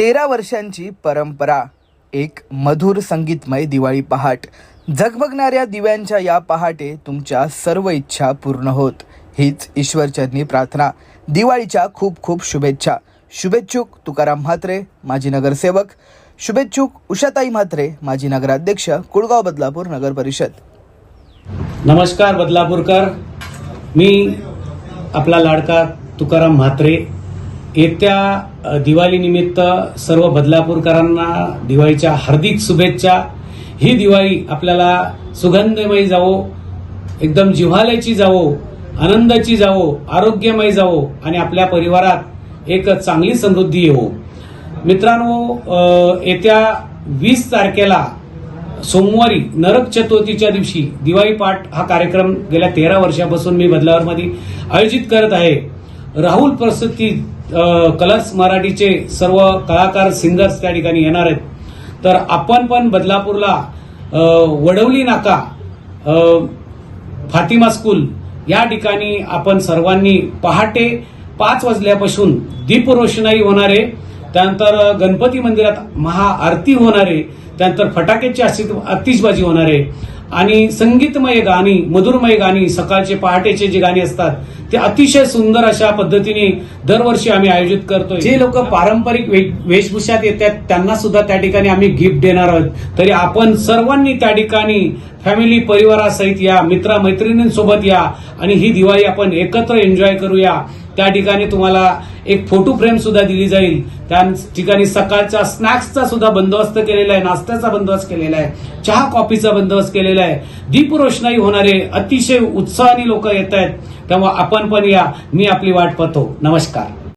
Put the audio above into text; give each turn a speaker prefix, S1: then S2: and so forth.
S1: तेरा वर्षांची परंपरा एक मधुर संगीतमय दिवाळी पहाट. झगमगणाऱ्या दिव्यांच्या या पहाटे तुमच्या सर्व इच्छा पूर्ण होत. हीच ईश्वरचरणी प्रार्थना. दिवाळीच्या खूप खूप शुभेच्छा. शुभेच्छुक तुकाराम म्हात्रे माजी नगरसेवक. शुभेच्छुक उषाताई म्हात्रे माजी नगराध्यक्ष कुळगाव बदलापूर नगर परिषद.
S2: नमस्कार बदलापूरकर. मी आपला लाडका तुकाराम म्हात्रे येत्या दिवाळीनिमित्त सर्व बदलापूरकरांना दिवाळीच्या हार्दिक शुभेच्छा. ही दिवाळी आपल्याला सुगंधमय जावो एकदम जिव्हाल्याची जावो आनंदाची जावो आरोग्यमय जावो आणि आपल्या परिवारात एक चांगली समृद्धी येवो. मित्रांनो येत्या वीस तारखेला सोमवारी नरक चतुर्थीच्या दिवशी दिवाळी पाठ हा कार्यक्रम गेल्या तेरा वर्षापासून मी बदलावरमध्ये आयोजित करत आहे. राहुल प्रसिद्धी कलर्स मराठीचे सर्व कलाकार सिंगर्स त्या ठिकाणी येणार आहेत. तर आपण पण बदलापूरला वडवली नाका फातिमा स्कूल या ठिकाणी आपण सर्वांनी पहाटे पाच वाजल्यापासून दीपरोषणाई होणार आहे त्यानंतर गणपती मंदिरात महाआरती होणार आहे त्यानंतर फटाक्याची आतिषबाजी होणार आहे आणि संगीतमय गाणी मधुरमय गाणी सकाळचे पहाटेचे जे गाणी असतात ते अतिशय सुंदर अशा पद्धतीने दरवर्षी आम्ही आयोजित करतो जे लोक पारंपरिक वेशभूषात येतात त्यांना सुद्धा त्या ठिकाणी आम्ही गिफ्ट देणार आहोत. तरी आपण सर्वांनी त्या ठिकाणी फॅमिली परिवारासहित या मित्र मैत्रिणींसोबत या आणि ही दिवाळी आपण एकत्र एन्जॉय करूया. त्या ठिकाणी तुम्हाला एक फोटो फ्रेम सुद्धा दिली जाईल. त्या ठिकाणी सकाळच्या स्नॅक्सचा सुद्धा बंदोबस्त केलेला आहे नाश्त्याचा बंदोबस्त केलेला आहे चहा कॉफीचा बंदोबस्त केलेला आहे. दीपरोषणाई होणारे अतिशय उत्साहाने लोक येत आहेत तेव्हा आपण पण या. मी आपली वाट पाहतो. नमस्कार.